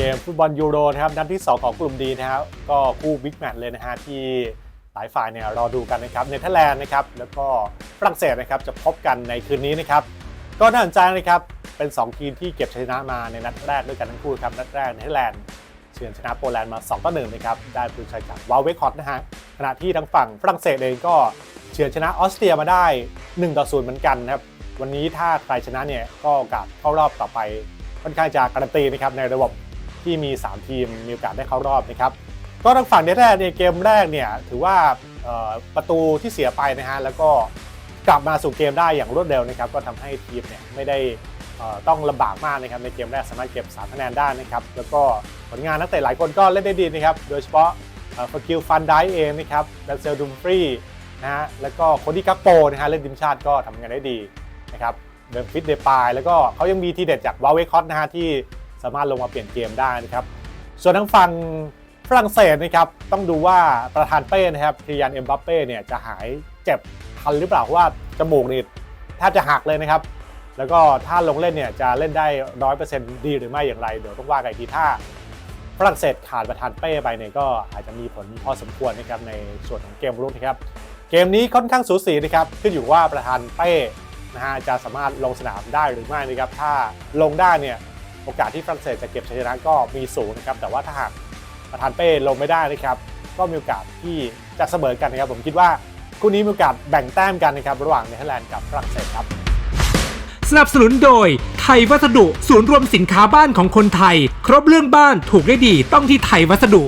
เกมฟุตบอลยูโรนะครับนัดที่ 2 ของกลุ่มดีนะครับก็คู่บิ๊กแมตช์เลยนะฮะที่หลายฝ่ายเนี่ยรอดูกันนะครับเนเธอร์แลนด์นะครับแล้วก็ฝรั่งเศสนะครับจะพบกันในคืนนี้นะครับก็น่าสนใจนะครับเป็น 2 ทีมที่เก็บชัยชนะมาในนัดแรกด้วยกันทั้งคู่ครับนัดแรกเนเธอร์แลนด์เฉือนชนะโปแลนด์มา2ต่อ1นะครับได้ประตูชัยจากวาลเวคอตนะฮะขณะที่ทางฝั่งฝรั่งเศสเองก็เฉือนชนะออสเตรียมาได้1ต่อ0เหมือนกันนะครับวันนี้ถ้าใครชนะเนี่ยก็โอกาสเข้ารอบต่อไปค่อนข้างจะการันตีนะครับในระบบ ที่มี 3 ทีมมีโอกาสได้เข้ารอบนะครับก็ทางฝั่งเนเธอร์แลนด์ในเกมแรกเนี่ยถือว่าประตูที่เสียไปนะฮะแล้วก็กลับมาสู่เกมได้อย่างรวดเร็วนะครับก็ทำให้ทีมเนี่ยไม่ได้ต้องลำบากมากนะครับในเกมแรกสามารถเก็บ3คะแนนได้นะครับแล้วก็ผลงานนักเตะหลายคนก็เล่นได้ดีนะครับโดยเฉพาะฟกิลฟันได้เองนะครับดันเซลดุมฟรีนะฮะแล้วก็คนที่กักโปนะฮะเล่นทีมชาติก็ทำงานได้ดีนะครับเดินฟิตเดปายแล้วก็เขายังมีทีเด็ดจากวาเวคอตนะฮะที่ สามารถลงมาเปลี่ยนเกมได้นะครับ ส่วนทางฝั่งฝรั่งเศสนะครับต้องดูว่าประธานเป้นะครับคิริยันเอ็มบัปเป้เนี่ยจะหายเจ็บทันหรือเปล่าว่าจมูกนี่แทบจะหักเลยนะครับ แล้วก็ถ้าลงเล่นเนี่ยจะเล่นได้ร้อยเปอร์เซ็นต์ดีหรือไม่อย่างไร เดี๋ยวต้องว่ากันทีถ้าฝรั่งเศสขาดประธานเป้ไปเนี่ยก็อาจจะมีผลพอสมควรนะครับในส่วนของเกมรุกนะครับ เกมนี้ค่อนข้างสูสีนะครับขึ้นอยู่ว่าประธานเป้นะฮะจะสามารถลงสนามได้หรือไม่นะครับถ้าลงได้เนี่ย โอกาสที่ฝรั่งเศสจะเก็บชัยชนะก็มีสูงนะครับ แต่ว่าถ้าหากประธานเป้ลงไม่ได้นะครับ ก็มีโอกาสที่จะเสมอกันนะครับ ผมคิดว่าคู่นี้มีโอกาสแบ่งแต้มกันนะครับ ระหว่างเนเธอร์แลนด์กับฝรั่งเศสครับ สนับสนุนโดย ไทยวัสดุ ศูนย์รวมสินค้าบ้านของคนไทย ครบเรื่องบ้านถูกได้ดีต้องที่ไทยวัสดุ